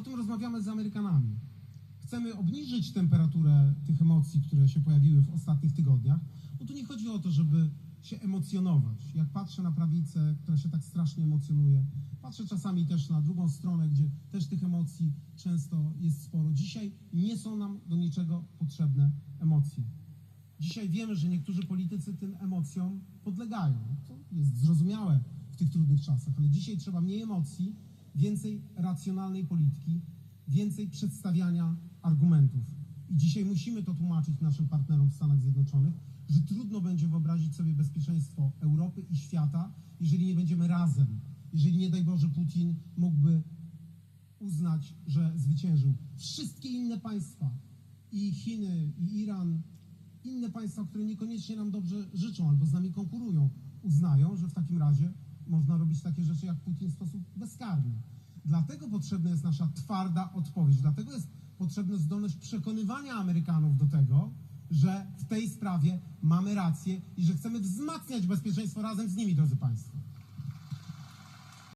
O tym rozmawiamy z Amerykanami. Chcemy obniżyć temperaturę tych emocji, które się pojawiły w ostatnich tygodniach, bo tu nie chodzi o to, żeby się emocjonować. Jak patrzę na prawicę, która się tak strasznie emocjonuje, patrzę czasami też na drugą stronę, gdzie też tych emocji często jest sporo. Dzisiaj nie są nam do niczego potrzebne emocje. Dzisiaj wiemy, że niektórzy politycy tym emocjom podlegają. To jest zrozumiałe w tych trudnych czasach, ale dzisiaj trzeba mniej emocji, więcej racjonalnej polityki, więcej przedstawiania argumentów. I dzisiaj musimy to tłumaczyć naszym partnerom w Stanach Zjednoczonych, że trudno będzie wyobrazić sobie bezpieczeństwo Europy i świata, jeżeli nie będziemy razem. Jeżeli nie daj Boże Putin mógłby uznać, że zwyciężył. Wszystkie inne państwa, i Chiny, i Iran, inne państwa, które niekoniecznie nam dobrze życzą albo z nami konkurują, uznają, że w takim razie można robić takie rzeczy jak Putin w sposób bezkarny. Dlatego potrzebna jest nasza twarda odpowiedź. Dlatego jest potrzebna zdolność przekonywania Amerykanów do tego, że w tej sprawie mamy rację i że chcemy wzmacniać bezpieczeństwo razem z nimi, drodzy Państwo.